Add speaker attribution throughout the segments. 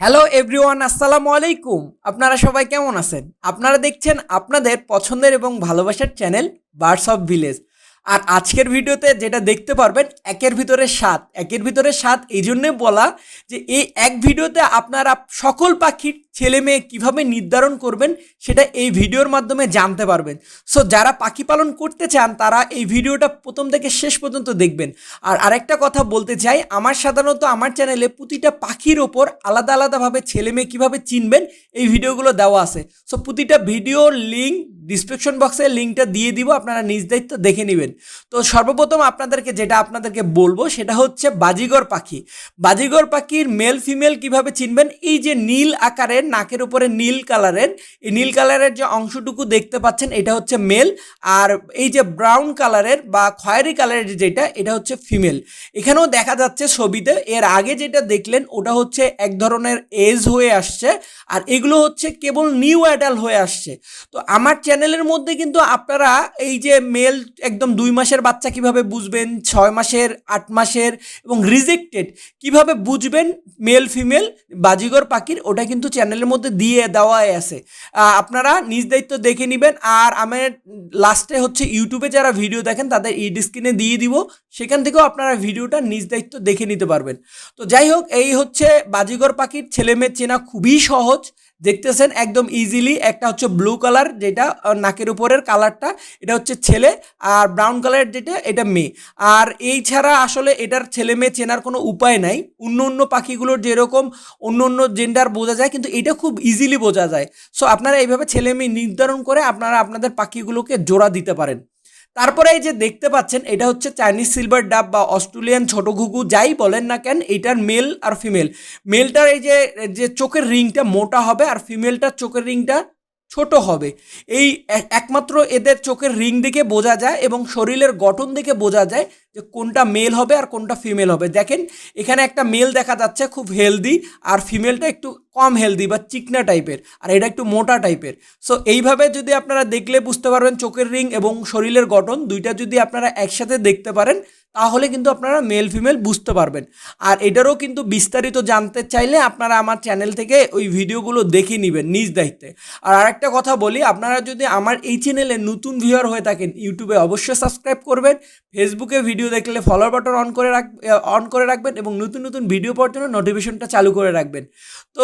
Speaker 1: Hello everyone আসসালামু আলাইকুম আপনারা সবাই কেমন আছেন? আপনারা দেখছেন আপনাদের পছন্দের এবং ভালোবাসার চ্যানেল বার্ডস অফ ভিলেজ আর আজকের ভিডিওতে যেটা দেখতে পারবেন, একের ভিতরে সাত। একের ভিতরে সাত এই জন্যে বলা যে এই এক ভিডিওতে আপনারা সকল পাখির ছেলে মেয়ে কীভাবে নির্ধারণ করবেন, সেটা এই ভিডিওর মাধ্যমে জানতে পারবেন। সো যারা পাখি পালন করতে চান, তারা এই ভিডিওটা প্রথম থেকে শেষ পর্যন্ত দেখবেন। আর আরেকটা কথা বলতে চাই, আমার সাধারণত আমার চ্যানেলে প্রতিটা পাখির ওপর আলাদা আলাদাভাবে ছেলে মেয়ে কীভাবে চিনবেন, এই ভিডিওগুলো দেওয়া আছে। সো প্রতিটা ভিডিওর লিঙ্ক ডিসক্রিপশন বক্সে লিঙ্কটা দিয়ে দিব, আপনারা নিজ দায়িত্ব দেখে নেবেন। তো সর্বপ্রথম আপনাদেরকে যেটা আপনাদেরকে বলব, সেটা হচ্ছে বাজিগর পাখি। বাজিগর পাখির মেল ফিমেল কীভাবে চিনবেন? এই যে নীল আকারের, নাকের উপরে নীল কালারের, এই নীল কালারের যে অংশটুকু দেখতে পাচ্ছেন, এটা হচ্ছে মেল আর এই যে ব্রাউন কালারের বা খয়েরি কালারের যেটা, এটা হচ্ছে ফিমেল এখানেও দেখা যাচ্ছে ছবিতে, এর আগে যেটা দেখলেন, ওটা হচ্ছে এক ধরনের এজ হয়ে আসছে, আর এগুলো হচ্ছে কেবল নিউ অ্যাডাল হয়ে আসছে। তো আমার চ্যানেলের মধ্যে কিন্তু আপনারা এই যে মেল একদম দুই মাসের বাচ্চা কীভাবে বুঝবেন, ছয় মাসের, আট মাসের এবং রিজেক্টেড কীভাবে বুঝবেন মেল, ফিমেল, বাজিগর, পাখির, ওটা কিন্তু চ্যানেলের মধ্যে দিয়ে দেওয়াই আছে। আপনারা নিজ দায়িত্ব দেখে নেবেন আর আমার লাস্টে হচ্ছে ইউটিউবে যারা ভিডিও দেখেন তাদের ই স্ক্রিনে দিয়ে দিব, সেখান থেকেও আপনারা ভিডিওটা নিজ দায়িত্ব দেখে নিতে পারবেন। তো যাই হোক, এই হচ্ছে বাজিগর, পাখির ছেলে মেয়ে চেনা খুবই সহজ। দেখতেছেন একদম ইজিলি একটা হচ্ছে ব্লু কালার যেটা নাকের উপরের কালারটা এটা হচ্ছে ছেলে আর ব্রাউন কালারের যেটা, এটা মেয়ে। আর এই ছাড়া আসলে এটার ছেলে মেয়ে চেনার কোনো উপায় নাই। অন্য অন্য পাখিগুলোর যেরকম অন্য অন্য জেন্ডার বোঝা যায়, কিন্তু এটা খুব ইজিলি বোঝা যায়। সো আপনারা এইভাবে ছেলে মেয়ে নির্ধারণ করে আপনারা আপনাদের পাখিগুলোকে জোড়া দিতে পারেন। তারপরে এই যে দেখতে পাচ্ছেন, এটা হচ্ছে চাইনিজ সিলভার ডাব বা অস্ট্রেলিয়ান ছোট ঘুঘু, যাই বলেন না কেন, এটার মেল আর ফিমেল মেলটার এই যে যে চোখের রিংটা মোটা হবে আর ফিমেলটার চোখের রিংটা ছোট হবে। এই একমাত্র এদের চোখের রিং দেখে বোঝা যায় এবং শরীরের গঠন দেখে বোঝা যায় যে কোনটা মেল হবে আর কোনটা ফিমেল হবে। দেখেন, এখানে একটা মেল দেখা যাচ্ছে খুব হেলদি আর ফিমেলটা একটু কম হেলদি বা চিকনা টাইপের আর এটা একটু মোটা টাইপের সো এইভাবে যদি আপনারা দেখলে বুঝতে পারবেন চোখের রিং এবং শরীরের গঠন দুইটা যদি আপনারা একসাথে দেখতে পারেন তাহলে কিন্তু আপনারা মেল ফিমেল বুঝতে পারবেন। আর এটারও কিন্তু বিস্তারিত জানতে চাইলে আপনারা আমার চ্যানেল থেকে ওই ভিডিওগুলো দেখে নেবেন নিজ দায়িত্বে। আর আরেকটা কথা বলি, আপনারা যদি আমার এই চ্যানেলে নতুন ভিউয়ার হয়ে থাকেন ইউটিউবে অবশ্যই সাবস্ক্রাইব করবেন ফেসবুকে ভিডিও দেখলে ফলোয়ার বাটন অন করে রাখ অন করে রাখবেন এবং নতুন নতুন ভিডিও পাওয়ার জন্য নোটিফিকেশনটা চালু করে রাখবেন। তো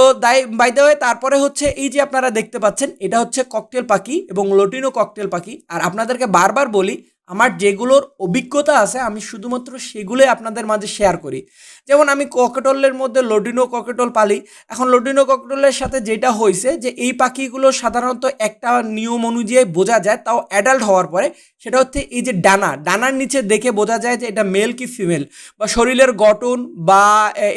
Speaker 1: বাই দ্য ওয়ে তারপরে হচ্ছে এই যে আপনারা দেখতে পাচ্ছেন, এটা হচ্ছে ককটেল পাখি এবং লটিনো ককটেল পাখি। আর আপনাদেরকে বারবার বলি আমার যেগুলোর অভিজ্ঞতা আছে, আমি শুধুমাত্র সেগুলোই আপনাদের মাঝে শেয়ার করি। যেমন আমি ককেটলের মধ্যে লডিনো ককেটল পালি। এখন লডিনো ককেটলের সাথে যেটা হয়েছে যে, এই পাখিগুলো সাধারণত একটা নিয়ম অনুযায়ী বোঝা যায়, তাও অ্যাডাল্ট হওয়ার পরে সেটা হচ্ছে এই যে ডানা, ডানার নিচে দেখে বোঝা যায় যে এটা মেল কি ফিমেল বা শরীরের গঠন বা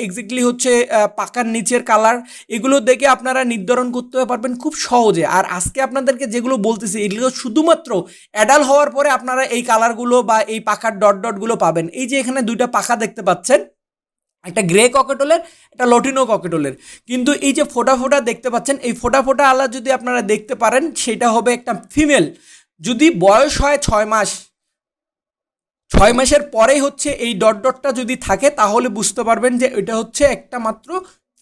Speaker 1: এক্স্যাক্টলি হচ্ছে পাকার নিচের কালার এগুলো দেখে আপনারা নির্ধারণ করতে পারবেন খুব সহজে। আর আজকে আপনাদেরকে যেগুলো বলতেছি, এগুলো শুধুমাত্র অ্যাডাল হওয়ার পরে আপনারা এই কালারগুলো বা এই পাখার ডট ডটগুলো পাবেন। এই যে এখানে দুইটা পাখা দেখতে পাচ্ছেন, একটা গ্রে ককেটলের একটা লটিনো ককেটলের কিন্তু এই যে ফোটা ফোটা দেখতে পাচ্ছেন, এই ফোটা ফোটা আলা যদি আপনারা দেখতে পারেন, সেটা হবে একটা ফিমেল যদি বয়স হয় ছয় মাস, ছয় মাসের পরেই হচ্ছে এই ডট ডটটা যদি থাকে, তাহলে বুঝতে পারবেন যে এটা হচ্ছে একটা মাত্র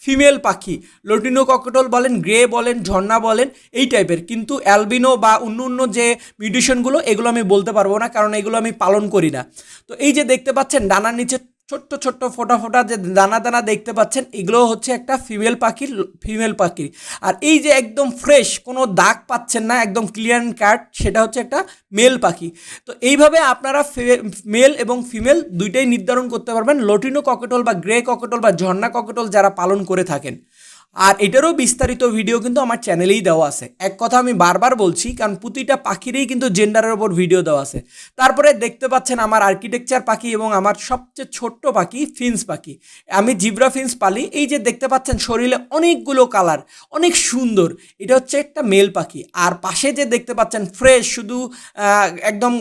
Speaker 1: ফিমেল পাখি। লটিনো ককেটল বলেন, গ্রে বলেন, ঝর্ণা বলেন, এই টাইপের। কিন্তু অ্যালবিনো বা অন্য অন্য যে মিউটেশনগুলো, এগুলো আমি বলতে পারব না, কারণ এগুলো আমি পালন করি না। তো এই যে দেখতে পাচ্ছেন, ডানার নিচে ছোট্ট ছোট্ট ফোটা ফোটা যে দানা দানা দেখতে পাচ্ছেন, এগুলো হচ্ছে একটা ফিমেল পাখির ফিমেল পাখি আর এই যে একদম ফ্রেশ কোনো দাগ পাচ্ছেন না, একদম ক্লিয়ার কাট সেটা হচ্ছে একটা মেল পাখি। তো এইভাবে আপনারা মেল এবং ফিমেল দুইটাই নির্ধারণ করতে পারবেন। লটিনো ককেটল বা গ্রে ককেটল বা ঝর্ণা ককেটল যারা পালন করে থাকেন। আর এটারও বিস্তারিত ভিডিও কিন্তু আমার চ্যানেলেই দেওয়া আছে। এক কথা আমি বারবার বলছি, কারণ প্রতিটা পাখিরই কিন্তু জেন্ডারের ওপর ভিডিও দেওয়া আছে। তারপরে দেখতে পাচ্ছেন আমার আর্কিটেকচার পাখি এবং আমার সবচেয়ে ছোট্ট পাখি ফিন্স পাখি। আমি জিব্রা ফিন্স পালি, এই যে দেখতে পাচ্ছেন শরীরে অনেকগুলো কালার অনেক সুন্দর। এটা হচ্ছে একটা মেল পাখি। আর পাশে যে দেখতে পাচ্ছেন ফ্রেশ শুধু একদম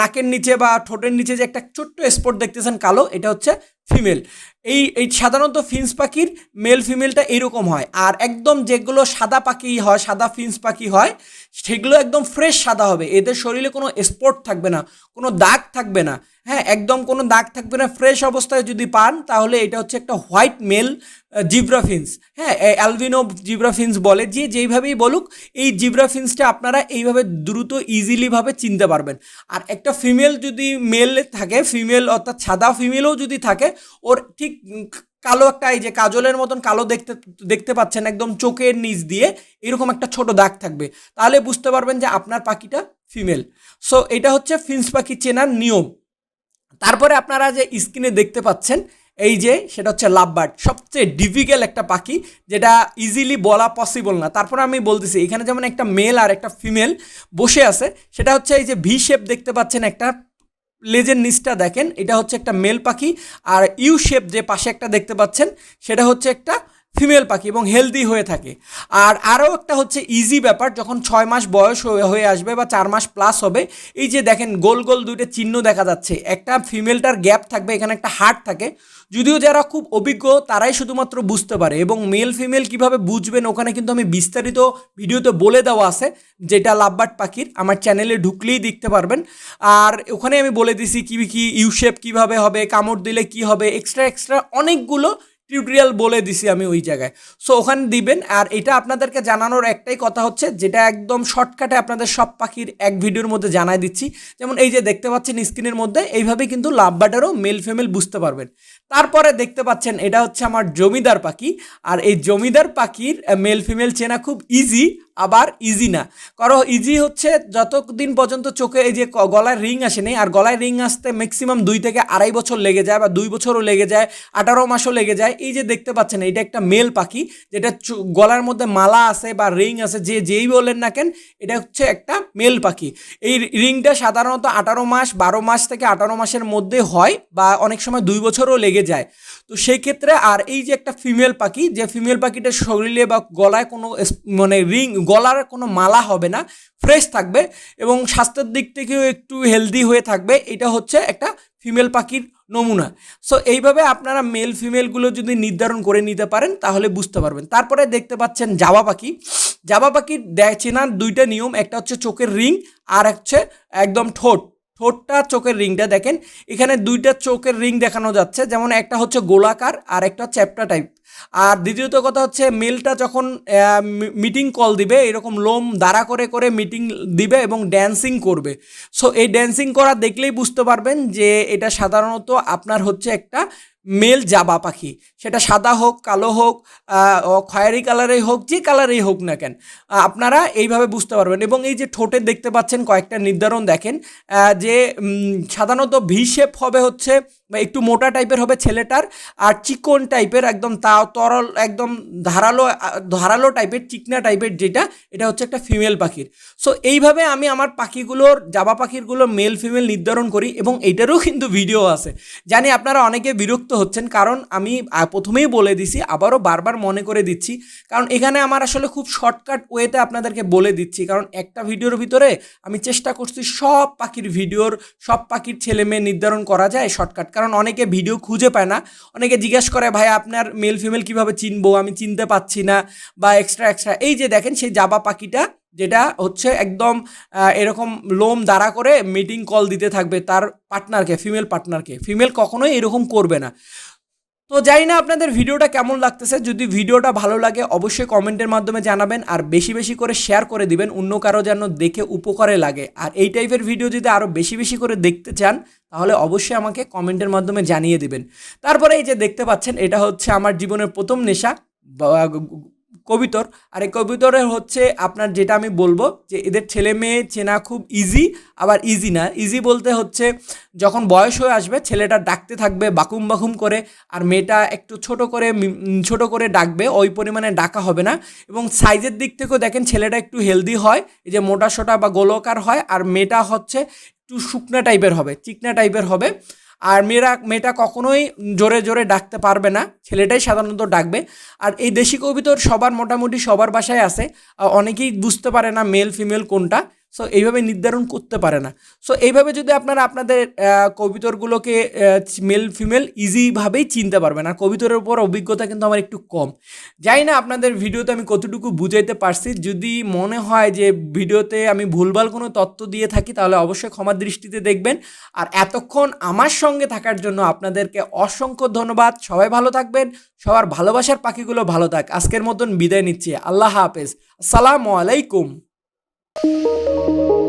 Speaker 1: নাকের নিচে বা ঠোঁটের নিচে যে একটা ছোট্ট স্পট দেখতেছেন কালো, এটা হচ্ছে ফিমেল এই এই সাধারণত ফিন্স পাখির মেল ফিমেলটা এরকম হয়। আর একদম যেগুলো সাদা পাখি হয়, সাদা ফিন্স পাখি হয়, সেগুলো একদম ফ্রেশ সাদা হবে। এদের শরীরে কোনো স্পট থাকবে না, কোনো দাগ থাকবে না। হ্যাঁ একদম কোনো দাগ থাকবে না ফ্রেশ অবস্থায় যদি পান, তাহলে এটা হচ্ছে একটা হোয়াইট মেল জিব্রাফিন্স হ্যাঁ অ্যালবিনো জিব্রাফিন্স বলে, যে যেইভাবেই বলুক, এই জিব্রাফিন্সটা আপনারা এইভাবে দ্রুত ইজিলিভাবে চিনতে পারবেন। আর একটা ফিমেল যদি মেল থাকে ফিমেল অর্থাৎ সাদা ফিমেলও যদি থাকে, ওর ঠিক কালো একটা এই যে কাজলের মতন কালো দেখতে দেখতে পাচ্ছেন একদম চোখের নিচ দিয়ে এরকম একটা ছোট দাগ থাকবে। তাহলে বুঝতে পারবেন যে আপনার পাখিটা ফিমেল। সো এটা হচ্ছে ফিন্স পাখি চেনার নিয়ম। তারপরে আপনারা যে স্ক্রিনে দেখতে পাচ্ছেন, এই যে সেটা হচ্ছে লাভবার্ড। সবচেয়ে ডিফিকাল্ট একটা পাখি যেটা ইজিলি বলা পসিবল না। তারপরে আমি বলতেছি, এখানে যেমন একটা মেল আর একটা ফিমেল বসে আছে, সেটা হচ্ছে এই যে ভি শেপ দেখতে পাচ্ছেন একটা লেজের নিচটা দেখেন, এটা হচ্ছে একটা মেল পাখি, আর ইউ শেপ যে পাশে একটা দেখতে পাচ্ছেন, সেটা হচ্ছে একটা ফিমেল পাখি এবং হেলদি হয়ে থাকে। আর আরও একটা হচ্ছে ইজি ব্যাপার, যখন ছয় মাস বয়স হয়ে আসবে বা চার মাস প্লাস হবে, এই যে দেখেন গোল গোল দুইটা চিহ্ন দেখা যাচ্ছে। একটা ফিমেলটার গ্যাপ থাকবে, এখানে একটা হার্ট থাকে। যদিও যারা খুব অভিজ্ঞ, তারাই শুধুমাত্র বুঝতে পারে এবং মেল ফিমেল কীভাবে বুঝবেন, ওখানে কিন্তু আমি বিস্তারিত ভিডিওতে বলে দেওয়া আছে যেটা লাভবার্ড পাখির, আমার চ্যানেলে ঢুকলেই দেখতে পারবেন। আর ওখানে আমি বলে দিছি কী কী ইউশেপ কীভাবে হবে, কামড় দিলে কি হবে এক্সট্রা এক্সট্রা অনেকগুলো টিউটোরিয়াল বলে দিছি আমি ওই জায়গায়। সো ওখানে দিবেন, আর এটা আপনাদেরকে জানানোর একটাই কথা হচ্ছে, যেটা একদম শর্টকাটে আপনাদের সব পাখির এক ভিডিওর মধ্যে জানাই দিচ্ছি। যেমন এই যে দেখতে পাচ্ছেন স্ক্রিনের মধ্যে এইভাবে কিন্তু লাভ বাটারও মেল ফিমেল বুঝতে পারবেন। তারপরে দেখতে পাচ্ছেন, এটা হচ্ছে আমার জমিদার পাখি, আর এই জমিদার পাখির মেল ফিমেল চেনা খুব ইজি আবার ইজি না। কারণ ইজি হচ্ছে যতদিন পর্যন্ত চোখে এই যে গলায় রিং আসেনি আর গলায় রিং আসতে ম্যাক্সিমাম দুই থেকে আড়াই বছর লেগে যায়, বা দুই বছরও লেগে যায়, আঠারো মাসও লেগে যায় এই যে দেখতে পাচ্ছেন, এটা একটা মেল পাখি, যেটা গলার মধ্যে মালা আছে বা রিং আছে, যে যেই বলেন না কেন, এটা হচ্ছে একটা মেল পাখি। এই রিংটা সাধারণত আঠারো মাস, বারো মাস থেকে আঠারো মাসের মধ্যে হয় বা অনেক সময় দুই বছরও লেগে যায়। তো সেই ক্ষেত্রে আর এই যে একটা ফিমেল পাখি, যে ফিমেল পাখিটার শরীরে বা গলায় কোনো মানে রিং, গলার কোনো মালা হবে না, ফ্রেশ থাকবে এবং স্বাস্থ্যের দিক থেকেও একটু হেলদি হয়ে থাকবে। এটা হচ্ছে একটা ফিমেল পাখির নমুনা। সো এইভাবে আপনারা মেল ফিমেলগুলো যদি নির্ধারণ করে নিতে পারেন, তাহলে বুঝতে পারবেন। তারপরে দেখতে পাচ্ছেন জাবা পাখি। জাবা পাখির না, দুইটা নিয়ম, একটা হচ্ছে চোখের রিং, আর হচ্ছে একদম ঠোঁট। ঠোঁটটা চোখের রিংটা দেখেন। এখানে দুইটা চোখের রিং দেখানো যাচ্ছে, যেমন একটা হচ্ছে গোলাকার, আর একটা চ্যাপ্টা টাইপ আর দ্বিতীয়ত কথা হচ্ছে, মেলটা যখন মিটিং কল দিবে, এরকম লোম দাঁড়া করে করে মিটিং দিবে এবং ড্যান্সিং করবে। সো এই ড্যান্সিং করা দেখলেই বুঝতে পারবেন যে, এটা সাধারণত আপনার হচ্ছে একটা মেল জাবা পাখি। সেটা সাদা হোক, কালো হোক খয়েরি কালারেই হোক, যে কালারেই হোক না কেন আপনারা এইভাবে বুঝতে পারবেন। এবং এই যে ঠোঁটে দেখতে পাচ্ছেন কয়েকটা নির্ধারণ দেখেন যে সাধারণত ভি শেপ হবে হচ্ছে একটু মোটা টাইপের হবে ছেলেটার আর চিকন টাইপের একদম তা তরল একদম ধারালো ধারালো টাইপের, চিকনা টাইপের যেটা, এটা হচ্ছে একটা ফিমেল পাখির। সো এইভাবে আমি আমার পাখিগুলোর, জাবা পাখিরগুলোর মেল ফিমেল নির্ধারণ করি এবং এইটারও কিন্তু ভিডিও আছে। জানি আপনারা অনেকে বিরক্ত হচ্ছেন কারণ আমি প্রথমেই বলে দিছি, আবারও বারবার মনে করে দিচ্ছি। কারণ এখানে আমার আসলে খুব শর্টকাট ওয়েতে আপনাদেরকে বলে দিচ্ছি। কারণ একটা ভিডিওর ভিতরে আমি চেষ্টা করছি সব পাখির ভিডিওর সব পাখির ছেলে মেয়ে নির্ধারণ করা যায় শর্টকাট কারণ অনেকে ভিডিও খুঁজে পায় না। অনেকে জিজ্ঞেস করে, ভাই, আপনার মেল ফিমেল কীভাবে চিনবো? আমি চিনতে পাচ্ছি না। বা এক্সট্রা এক্সট্রা এই যে দেখেন, সেই জাবা পাখিটা, যেটা হচ্ছে একদম এরকম লোম দাঁড়া করে মিটিং কল দিতে থাকবে তার পার্টনারকে ফিমেল পার্টনারকে ফিমেল কখনোই এরকম করবে না। তো জানি না আপনাদের ভিডিওটা কেমন লাগতেছে। যদি ভিডিওটা ভালো লাগে, অবশ্যই কমেন্টের মাধ্যমে জানাবেন আর বেশি বেশি করে শেয়ার করে দিবেন, অন্য কারও যেন দেখে উপকারে লাগে। আর এই টাইপের ভিডিও যদি আরও বেশি বেশি করে দেখতে চান, তাহলে অবশ্যই আমাকে কমেন্টের মাধ্যমে জানিয়ে দিবেন। তারপরে এই যে দেখতে পাচ্ছেন, এটা হচ্ছে আমার জীবনের প্রথম নেশা কবিতর। আর এই কবিতরের হচ্ছে আপনার যেটা আমি বলব যে এদের ছেলে মেয়ে চেনা খুব ইজি আবার ইজি না। ইজি বলতে হচ্ছে যখন বয়স হয়ে আসবে ছেলেটা ডাকতে থাকবে বাকুম বাকুম করে, আর মেয়েটা একটু ছোট করে ছোট করে ডাকবে, ওই পরিমাণে ডাকা হবে না। এবং সাইজের দিক থেকেও দেখেন ছেলেটা একটু হেলদি হয়, এই যে মোটা সোটা বা গোলকার হয়, আর মেয়েটা হচ্ছে একটু শুকনা টাইপের হবে, চিকনা টাইপের হবে। আর মেয়েরা, মেয়েটা কখনোই জোরে জোরে ডাকতে পারবে না। ছেলেটাই সাধারণত ডাকবে। আর এই দেশি কবিতর সবার মোটামুটি সবার বাসায় আছে। অনেকেই বুঝতে পারে না মেল, ফিমেল কোনটা। সো এইভাবে নির্ধারণ করতে পারে না। সো এইভাবে যদি আপনারা আপনাদের কবিতরগুলোকে মেল ফিমেল ইজিভাবেই চিনতে পারবেন। আর কবিতরের উপর অভিজ্ঞতা কিন্তু আমার একটু কম। যাই না আপনাদের ভিডিওতে আমি কতটুকু বুঝাইতে পারছি। যদি মনে হয় যে ভিডিওতে আমি ভুলভাল কোনো তথ্য দিয়ে থাকি, তাহলে অবশ্যই ক্ষমার দৃষ্টিতে দেখবেন। আর এতক্ষণ আমার সঙ্গে থাকার জন্য আপনাদেরকে অসংখ্য ধন্যবাদ। সবাই ভালো থাকবেন। সবার ভালোবাসার পাখিগুলো ভালো থাক। আজকের মতন বিদায় নিচ্ছি। আল্লাহ হাফেজ। আসসালামু আলাইকুম। Música